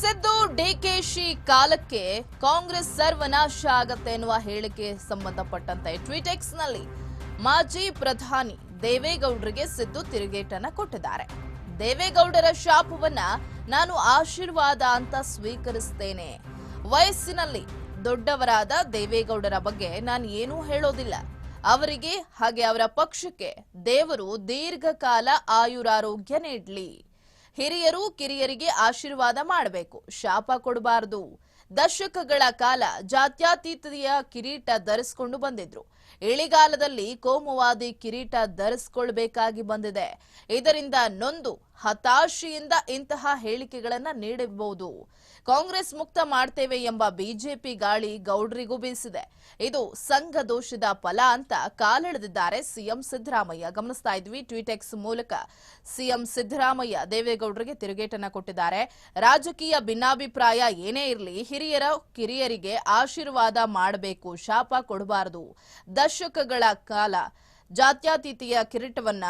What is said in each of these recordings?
ಸಿದ್ದು ಡಿಕೆಶಿ ಕಾಲಕ್ಕೆ ಕಾಂಗ್ರೆಸ್ ಸರ್ವನಾಶ ಆಗತ್ತೆ ಎನ್ನುವ ಹೇಳಿಕೆ ಸಂಬಂಧಪಟ್ಟಂತೆ ಟ್ವೀಟೆಕ್ಸ್ನಲ್ಲಿ ಮಾಜಿ ಪ್ರಧಾನಿ ದೇವೇಗೌಡರಿಗೆ ಸಿದ್ದು ತಿರುಗೇಟನ್ನ ಕೊಟ್ಟಿದ್ದಾರೆ. ದೇವೇಗೌಡರ ಶಾಪವನ್ನ ನಾನು ಆಶೀರ್ವಾದ ಅಂತ ಸ್ವೀಕರಿಸ್ತೇನೆ. ವಯಸ್ಸಿನಲ್ಲಿ ದೊಡ್ಡವರಾದ ದೇವೇಗೌಡರ ಬಗ್ಗೆ ನಾನು ಏನೂ ಹೇಳೋದಿಲ್ಲ. ಅವರಿಗೆ ಹಾಗೆ ಅವರ ಪಕ್ಷಕ್ಕೆ ದೇವರು ದೀರ್ಘಕಾಲ ಆಯುರಾರೋಗ್ಯ ನೀಡ್ಲಿ. ಹಿರಿಯರು ಕಿರಿಯರಿಗೆ ಆಶೀರ್ವಾದ ಮಾಡಬೇಕು. ಶಾಪ ಕೊಡಬಾರದು. ದಶಕಗಳ ಕಾಲ ಜಾತ್ಯಾತೀತತೆಯ ಕಿರೀಟ ಧರಿಸಿಕೊಂಡು ಬಂದಿದ್ರು. ಇಳಿಗಾಲದಲ್ಲಿ ಕೋಮುವಾದಿ ಕಿರೀಟ ಧರಿಸಿಕೊಳ್ಬೇಕಾಗಿ ಬಂದಿದೆ. ಇದರಿಂದ ನೊಂದು ಹತಾಶೆಯಿಂದ ಇಂತಹ ಹೇಳಿಕೆಗಳನ್ನ ನೀಡಬಹುದು. ಕಾಂಗ್ರೆಸ್ ಮುಕ್ತ ಮಾಡ್ತೇವೆ ಎಂಬ ಬಿಜೆಪಿ ಗಾಳಿ ಗೌಡ್ರಿಗೂ ಬೀಸಿದೆ. ಇದು ಸಂಘ ದೋಷದ ಫಲ ಅಂತ ಕಾಲೆಳೆದಿದ್ದಾರೆ ಸಿಎಂ ಸಿದ್ದರಾಮಯ್ಯ. ಗಮನಿಸ್ತಾ ಇದ್ವಿ ಟ್ವೀಟೆಕ್ಸ್ ಮೂಲಕ ಸಿಎಂ ಸಿದ್ದರಾಮಯ್ಯ ದೇವೇಗೌಡರಿಗೆ ತಿರುಗೇಟನ್ನ ಕೊಟ್ಟಿದ್ದಾರೆ. ರಾಜಕೀಯ ಭಿನ್ನಾಭಿಪ್ರಾಯ ಏನೇ ಇರಲಿ, ಹಿರಿಯರ ಕಿರಿಯರಿಗೆ ಆಶೀರ್ವಾದ ಮಾಡಬೇಕು, ಶಾಪ ಕೊಡಬಾರದು. ದಶಕಗಳ ಕಾಲ ಜಾತ್ಯತೀತೆಯ ಕಿರೀಟವನ್ನ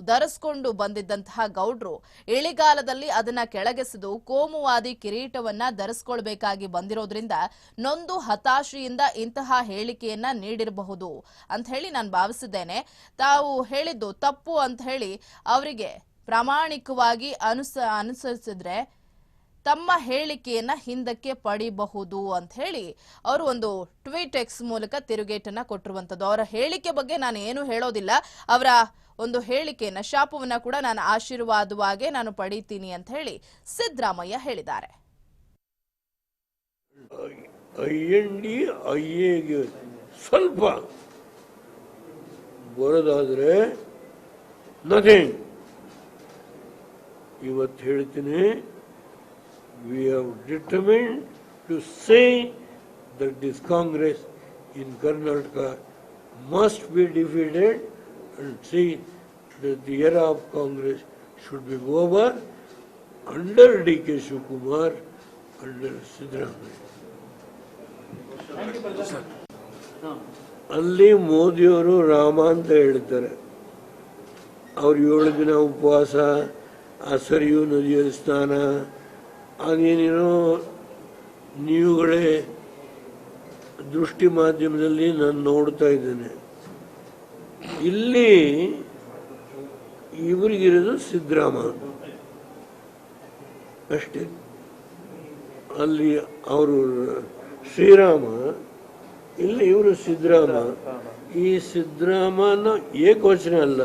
ಧರಿಸ್ಕೊಂಡು ಬಂದಿದ್ದಂತಹ ಗೌಡ್ರು ಇಳಿಗಾಲದಲ್ಲಿ ಅದನ್ನ ಕೆಳಗೆಸೆದು ಕೋಮುವಾದಿ ಕಿರೀಟವನ್ನ ಧರಿಸ್ಕೊಳ್ಬೇಕಾಗಿ ಬಂದಿರೋದ್ರಿಂದ ನೊಂದು ಹತಾಶೆಯಿಂದ ಇಂತಹ ಹೇಳಿಕೆಯನ್ನ ನೀಡಿರಬಹುದು ಅಂತ ಹೇಳಿ ನಾನು ಭಾವಿಸಿದ್ದೇನೆ. ತಾವು ಹೇಳಿದ್ದು ತಪ್ಪು ಅಂತ ಹೇಳಿ ಅವರಿಗೆ ಪ್ರಾಮಾಣಿಕವಾಗಿ ಅನುಸ, ಅನುಸರಿಸಿದ್ರೆ ತಮ್ಮ ಹೇಳಿಕೆಯನ್ನ ಹಿಂದಕ್ಕೆ ಪಡಿಬಹುದು ಅಂತ ಹೇಳಿ ಅವರು ಒಂದು ಟ್ವೀಟ್ ಎಕ್ಸ್ ಮೂಲಕ ತಿರುಗೇಟನ್ನ ಕೊಟ್ಟಿರುವಂತದ್ದು ಅವರ ಹೇಳಿಕೆ ಬಗ್ಗೆ ನಾನು ಏನು ಹೇಳೋದಿಲ್ಲ. ಅವರ ಒಂದು ಹೇಳಿಕೆಯನ್ನ, ಶಾಪವನ್ನ ಕೂಡ ನಾನು ಆಶೀರ್ವಾದವಾಗೆ ನಾನು ಪಡೀತೀನಿ ಅಂತ ಹೇಳಿ ಸಿದ್ದರಾಮಯ್ಯ ಹೇಳಿದ್ದಾರೆ. ಸ್ವಲ್ಪ ಬರೋದಾದ್ರೆ ನಥಿಂಗ್ ಇವತ್ತು ಹೇಳ್ತೀನಿ we have determined to say that this Congress in Karnataka must be defeated and see that the era of Congress should be over under D.K. Shivakumar, under Siddaramaiah. ಅಲ್ಲಿ ಮೋದಿಯವರು ರಾಮ ಅಂತ ಹೇಳ್ತಾರೆ ಅವ್ರು ಏಳು ದಿನ ಉಪವಾಸ ಆ ಸರಿಯು ನದಿಯಲ್ಲಿ ಸ್ನಾನ ಅದೇನೇನೋ ನೀವುಗಳೇ ದೃಷ್ಟಿ ಮಾಧ್ಯಮದಲ್ಲಿ ನಾನು ನೋಡ್ತಾ ಇದ್ದೇನೆ. ಇಲ್ಲಿ ಇವರಿಗಿರೋದು ಸಿದ್ದರಾಮ ಅಷ್ಟೇ. ಅಲ್ಲಿ ಅವರು ಶ್ರೀರಾಮ, ಇಲ್ಲಿ ಇವರು ಸಿದ್ದರಾಮ. ಈ ಸಿದ್ದರಾಮನ ಏಕವಚನ ಅಲ್ಲ,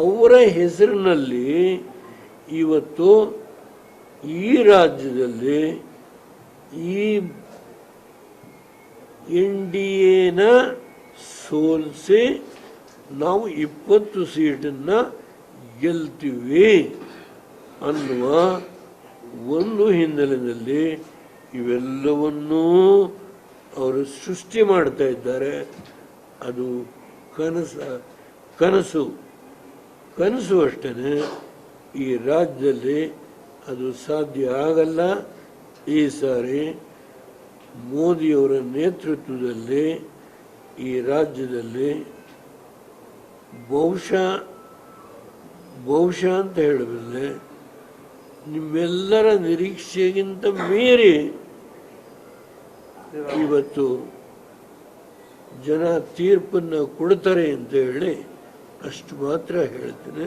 ಅವರ ಹೆಸರಿನಲ್ಲಿ ಇವತ್ತು ಈ ರಾಜ್ಯದಲ್ಲಿ ಈ ಎನ್ ಡಿ ಎನ ಸೋಲಿಸಿ ನಾವು ಇಪ್ಪತ್ತು ಸೀಟನ್ನು ಗೆಲ್ತೀವಿ ಅನ್ನುವ ಒಂದು ಹಿನ್ನೆಲೆಯಲ್ಲಿ ಇವೆಲ್ಲವನ್ನೂ ಅವರು ಸೃಷ್ಟಿ ಮಾಡ್ತಾ ಇದ್ದಾರೆ. ಅದು ಕನಸ, ಕನಸು ಕನಸು ಅಷ್ಟೇ ಈ ರಾಜ್ಯದಲ್ಲಿ ಅದು ಸಾಧ್ಯ ಆಗಲ್ಲ. ಈ ಸಾರಿ ಮೋದಿಯವರ ನೇತೃತ್ವದಲ್ಲಿ ಈ ರಾಜ್ಯದಲ್ಲಿ ಬಹುಶಃ ಬಹುಶಃ ಅಂತ ಹೇಳಬಲ್ಲೆ, ನಿಮ್ಮೆಲ್ಲರ ನಿರೀಕ್ಷೆಗಿಂತ ಮೀರಿ ಇವತ್ತು ಜನ ತೀರ್ಪನ್ನು ಕೊಡ್ತಾರೆ ಅಂತ ಹೇಳಿ ಅಷ್ಟು ಮಾತ್ರ ಹೇಳ್ತೇನೆ.